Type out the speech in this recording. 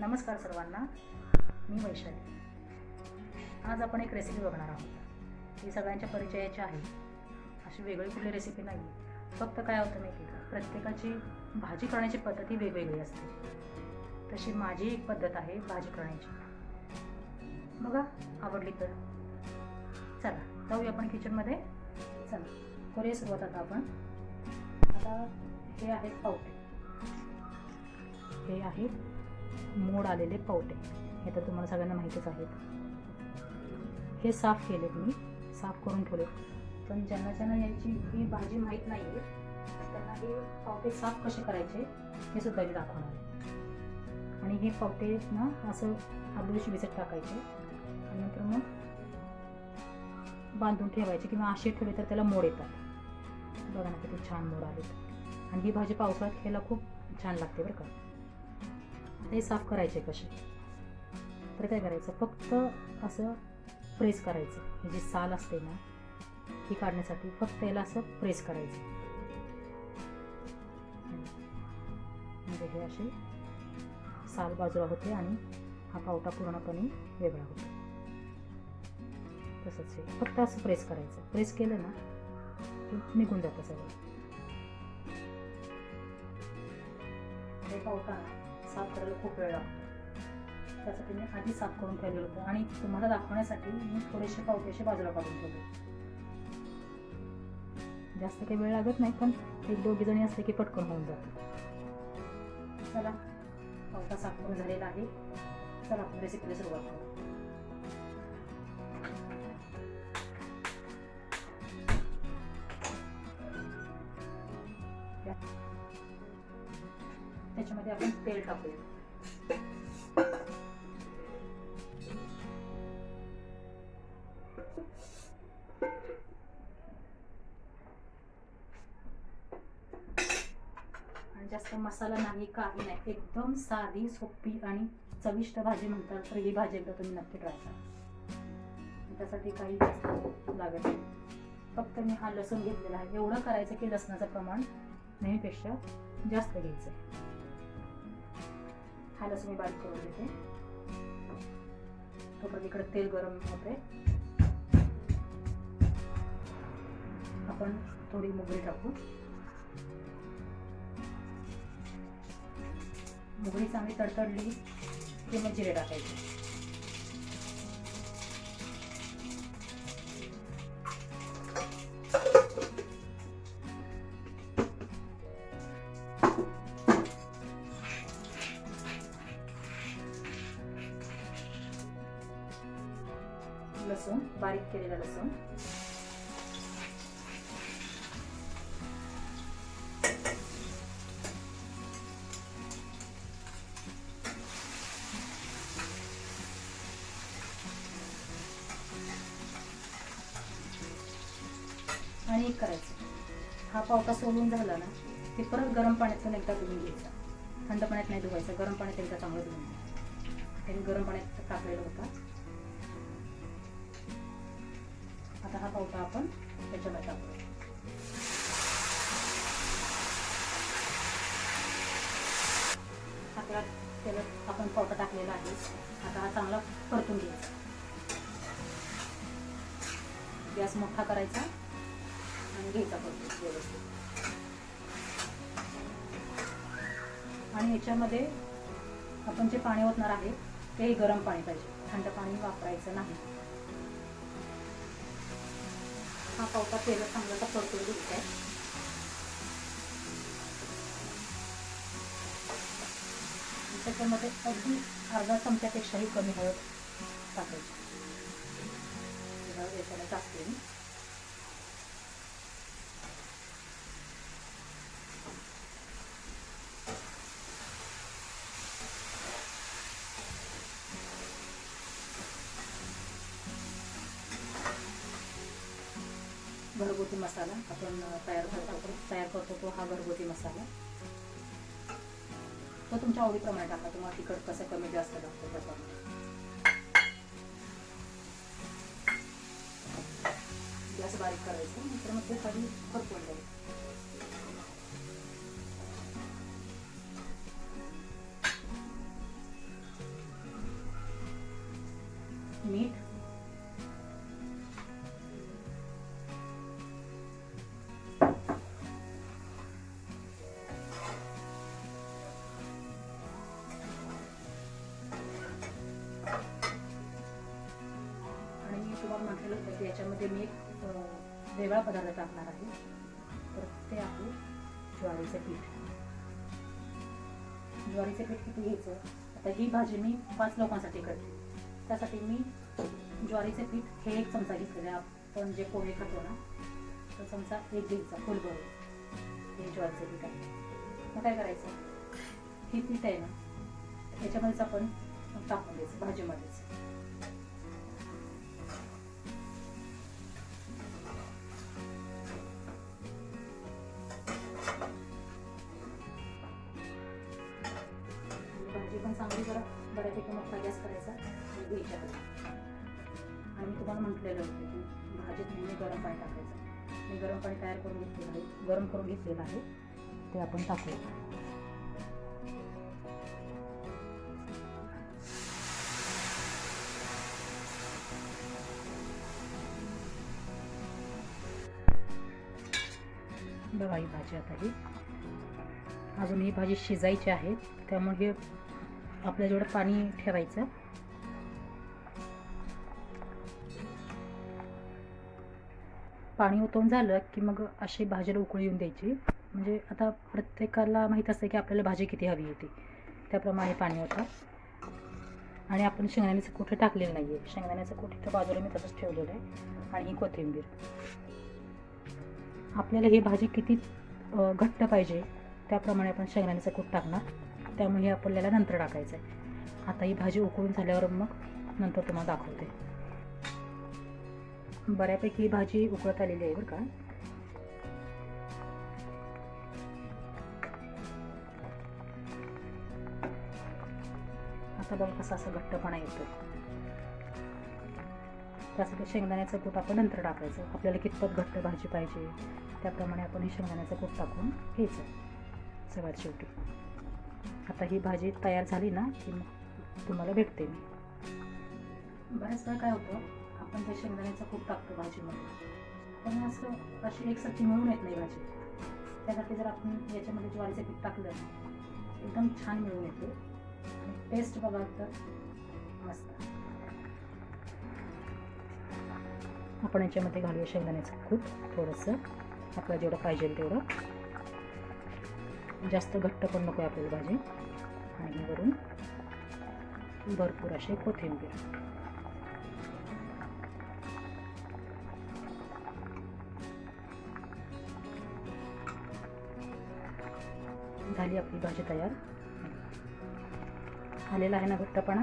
नमस्कार सर्वांना. मी वैशाली. आज आपण एक रेसिपी बघणार आहोत. ही सगळ्यांच्या परिचयाची आहे. अशी वेगळी कुठली रेसिपी नाही फक्त काय होतं माहिती का? प्रत्येकाची भाजी करण्याची पद्धत ही वेगवेगळी असते. तशी माझी एक पद्धत आहे भाजी करण्याची. बघा आवडली तर. चला जाऊया आपण किचनमध्ये चला करूया सुरुवात आता आपण. आता हे आहेत पावटे हे आहेत मोड आलेले पावटे. हे तर तुम्हाला सगळ्यांना माहितीच आहेत. हे साफ केलेत मी. साफ करून ठेवले पण ज्यांना ज्यांना याची ही भाजी माहीत नाही आहे त्यांना हे पावटे साफ कसे करायचे हे सुद्धा मी दाखवणार आहे. आणि हे पावटे ना असं आदूशी भिजत टाकायचे. आणि नंतर मग बांधून ठेवायचे किंवा असे ठेवले तर त्याला मोड येतात. बघा ना किती छान मोड आलेत. आणि ही भाजी पावसाळ्यात खायला खूप छान लागते बरं का. हे साफ करायचे कसे? तर काय करायचं? फक्त असं प्रेस करायचं. ही जी साल असते ना ती काढण्यासाठी फक्त याला असं प्रेस करायचं. म्हणजे हे असे साल बाजूला होते आणि हा पावटा पूर्णपणे वेगळा होतो. तसंच हे फक्त असं प्रेस करायचं. प्रेस केलं ना की निघून जातं सगळं. हे पावटा साफ करायला खूप वेळ लागतो. त्यासाठी मी आधी साफ करून ठेवलेलं होतं आणि तुम्हाला दाखवण्यासाठी मी थोडेसे पावटे बाजूला काढून ठेवले. जास्त काही वेळ लागत नाही पण एक दोघी जणी असले की पटकन होऊन जातं. चला पावटा साफ करून झालेला आहे. चला आपण रेसिपीला सुरुवात करू. त्याच्यामध्ये आपण तेल टाकूया. आणि जास्त मसाला नाही काही नाही. एकदम साधी सोपी आणि चविष्ट भाजी म्हणतात तर ही भाजी एकदा तुम्ही नक्की ट्राय करा. त्यासाठी काही जास्त लागत नाही. फक्त मी हा लसूण घेतलेला आहे. एवढं करायचं की लसणाचं प्रमाण नेहमीपेक्षा जास्त घ्यायचं आहे मी बारीक करून घेते. तोपर्यंत इकडे तेल गरम होते आपण थोडी मोगरी टाकू. मोगरी चांगली तडतडली की मग जिरे टाकायचे. लसूण बारीक केलेला लसूण. आणि एक करायचं. हा पावटा सोलून झाला ना ते परत गरम पाण्यातून एकदा धुवून घ्यायचा. थंड पाण्यात नाही धुवायचं गरम पाण्यात एकदा चांगलं धुवून घ्यायचं गरम पाण्यात टाकलेला होता. आता हा पावटा आपण त्याच्यामध्ये टाकूया आपला त्याला आपण पावटा टाकलेला आहे. आता हा चांगला परतून घ्यायचा. गॅस मोठा करायचा आणि घ्यायचा परतून व्यवस्थित. आणि याच्यामध्ये आपण जे पाणी ओतणार आहे ते गरम पाणी पाहिजे. थंड पाणी वापरायचं नाही. हा पावटा तेल चांगला परतून घ्यायचा त्याच्यामध्ये अगदी अर्धा चमच्यापेक्षाही कमी हळद टाकायची. हळद याच्याला टाकते मी. घरगुती मसाला आपण तयार करतो तयार करतो तो हा घरगुती मसाला. तो तुमच्या आवडीप्रमाणे टाका. तुम्हाला तिखट कसं कमी जास्त लागतो त्याप्रमाणे गॅस बारीक करायचं. नंतर मग ते खाली परतून द्यायचं केलं होतं याच्यामध्ये मी एक वेगळा पदार्थ टाकणार आहे. तर ते आहे ज्वारीचं पीठ. ज्वारीचं पीठ किती घ्यायचं? आता ही भाजी मी पाच लोकांसाठी करते. त्यासाठी मी ज्वारीचे पीठ हे एक चमचा घेतलेलं आहे. आपण जे पोहे खातो ना तो चमचा एक घ्यायचा फुलभर हे ज्वारीचं पीठ आहे. मग काय करायचं? हे पीठ आहे ना याच्यामध्येच आपण टाकून द्यायचं भाजीमध्येच. भाजी पण चांगली जरा बऱ्यापैकी मोठा गॅस करायचा आणि घ्यायच्या आणि मी तुम्हाला म्हटलेलं होतं की भाजीत नेहमी गरम पाणी टाकायचं. मी गरम पाणी तयार करून घेतलेलं आहे गरम करून घेतलेलं आहे ते आपण टाकूया. बघा ही भाजी आता ही. अजून ही भाजी शिजायची आहे त्यामुळे हे आपल्या जेवढं पाणी ठेवायचं. पाणी ओतून झालं की मग अशी भाजीला उकळी येऊन द्यायची. म्हणजे आता प्रत्येकाला माहीत असतं की आपल्याला भाजी किती हवी होती. त्याप्रमाणे पाणी होतं आणि आपण शेंगदाण्याचं कुठं टाकलेलं नाही आहे शेंगदाण्याचं कुठे तर बाजूला मी तसंच ठेवलेलं आहे. आणि ही कोथिंबीर. आपल्याला ही भाजी किती घट्ट पाहिजे त्याप्रमाणे आपण शेंगदाण्याचं कूट टाकणार. त्यामुळे आपल्याला नंतर टाकायचं आहे आता ही भाजी उकळून झाल्यावर मग नंतर तुम्हाला दाखवते. बऱ्यापैकी ही भाजी उकळत आलेली आहे बरं का. आता बघ कसं असं घट्टपणा येतो त्यासाठी शेंगदाण्याचं कूट आपण नंतर टाकायचं. आपल्याला कितपत घट्ट भाजी पाहिजे त्याप्रमाणे आपण हे शेंगदाण्याचं कूट टाकून घ्यायचं. सगळ्यात शेवटी. आता ही भाजी तयार झाली ना की मग तुम्हाला भेटते मी. बऱ्याच वेळा काय होतं? आपण त्या शेंगदाण्याचं खूप टाकतो भाजीमध्ये. पण असं अशी एकसारखी मिळून येत नाही भाजी त्यासाठी जर आपण याच्यामध्ये ज्वारीचं पीठ टाकलं एकदम छान मिळून येते. आणि टेस्ट बघा तर मस्त. आपण याच्यामध्ये घालूया शेंगदाण्याचं खूप थोडंसं. आपल्याला जेवढं पाहिजे तेवढं. जास्त घट्ट पण नको आहे आपल्याला भाजी. आणि वरून भरपूर असे कोथिंबीर. झाली आपली भाजी तयार. आलेला आहे ना घट्टपणा.